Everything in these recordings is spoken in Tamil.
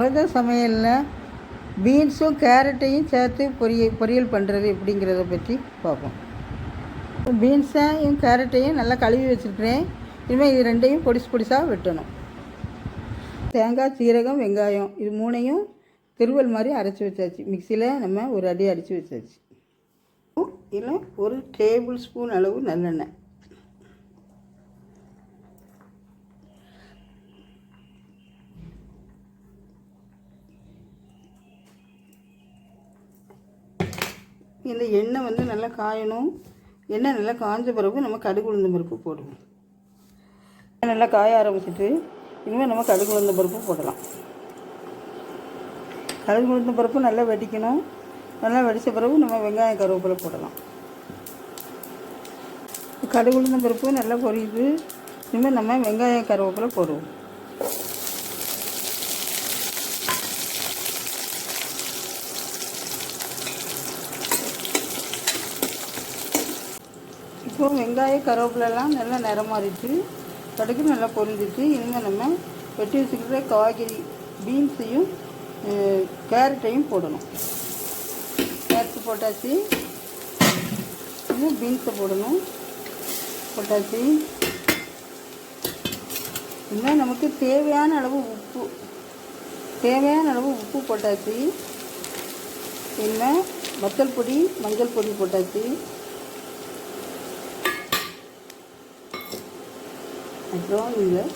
மருத சமையலில் பீன்ஸும் கேரட்டையும் சேர்த்து பொரிய பொரியல் பண்ணுறது எப்படிங்கிறத பற்றி பார்ப்போம். பீன்ஸையும் கேரட்டையும் நல்லா கழுவி வச்சுருக்கிறேன். இனிமேல் இது ரெண்டையும் பொடிசு பொடிசாக வெட்டணும். தேங்காய் சீரகம் வெங்காயம் இது மூணையும் திருவல் மாதிரி அரைச்சி வச்சாச்சு. மிக்சியில் நம்ம ஒரு அடி அடித்து வச்சாச்சு. இதில் ஒரு டேபிள் ஸ்பூன் அளவு நல்லெண்ணெய். இந்த எண்ணெய் வந்து நல்லா காயணும். எண்ணெய் நல்லா காஞ்ச பிறகு நம்ம கடுகு உளுந்த பருப்பு போடுவோம். நல்லா காய ஆரம்பிச்சிட்டு இனிமேல் நம்ம கடுகு உளுந்த பருப்பு போடலாம். கடுகு உளுந்த பருப்பு நல்லா வெடிக்கணும். நல்லா வெடித்த பிறகு நம்ம வெங்காயம் கருவேப்பிலை போடலாம். கடுகு உளுந்த பருப்பு நல்லா பொரியுது. இனிமேல் நம்ம வெங்காயம் கருவேப்பிலை போடுவோம். இப்போ வெங்காயம் கருவேப்பிலெல்லாம் நல்லா நிறம் மாறிட்டு கடுகு நல்லா பொரிஞ்சிட்டு இனிமேல் நம்ம வெட்டி வச்சுக்கிற காய்கறி பீன்ஸையும் கேரட்டையும் போடணும். கேரட் போட்டாச்சு. இன்னும் பீன்ஸை போடணும். போட்டாச்சு. இன்னும் நமக்கு தேவையான அளவு உப்பு. தேவையான அளவு உப்பு போட்டாச்சு. இன்னும் வத்தல் பொடி மஞ்சள் பொடி போட்டாச்சு. அப்புறம் இதில்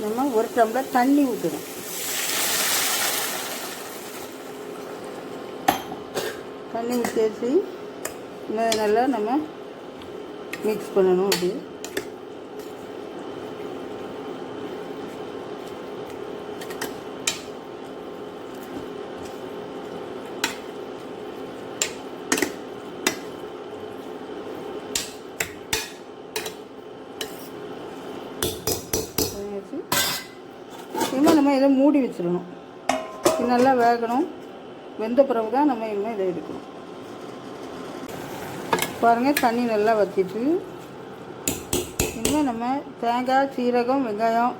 நம்ம ஒரு டம்ளர் தண்ணி ஊற்றணும் தண்ணி ஊற்றி நல்லா நம்ம மிக்ஸ் பண்ணணும் அப்படி பண்ணியாச்சு இனிமேல் நம்ம இதை மூடி வச்சிடணும். இது நல்லா வேகணும். வெந்த பிறகு தான் நம்ம இனிமேல் இதை எடுக்கணும். பாருங்கள் தண்ணி நல்லா வற்றிட்டு இனிமேல் நம்ம தேங்காய் சீரகம் வெங்காயம்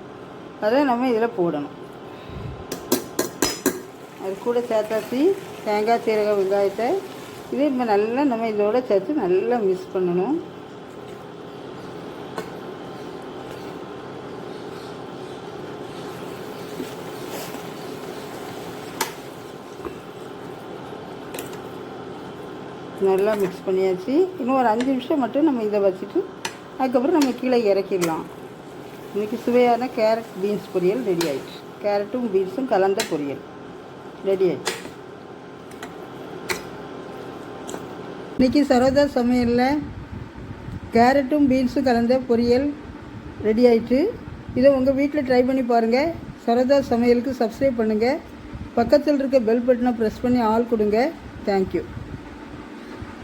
அதை நம்ம இதில் போடணும். அது கூட சேர்த்தாச்சு தேங்காய் சீரகம் வெங்காயத்தை. இது இப்போ நல்லா நம்ம இதோட சேர்த்து நல்லா மிக்ஸ் பண்ணணும். நல்லா மிக்ஸ் பண்ணியாச்சு. இன்னும் ஒரு அஞ்சு நிமிஷம் மட்டும் நம்ம இதை வச்சுட்டு அதுக்கப்புறம் நம்ம கீழே இறக்கிடலாம். இன்றைக்கி சுவையான கேரட் பீன்ஸ் பொரியல் ரெடி ஆயிடுச்சு. கேரட்டும் பீன்ஸும் கலந்த பொரியல். ரெடி ஆயிடுச்சு. இன்றைக்கி சரோதா சமையலில் கேரட்டும் பீன்ஸும் கலந்த பொரியல் ரெடி ஆயிடுச்சு. இதை உங்கள் வீட்டில் ட்ரை பண்ணி பாருங்கள் சரோதா சமையலுக்கு சப்ஸ்கிரைப் பண்ணுங்கள் பக்கத்தில் இருக்க பெல் பட்டனை ப்ரெஸ் பண்ணி ஆள் கொடுங்க. தேங்க்யூ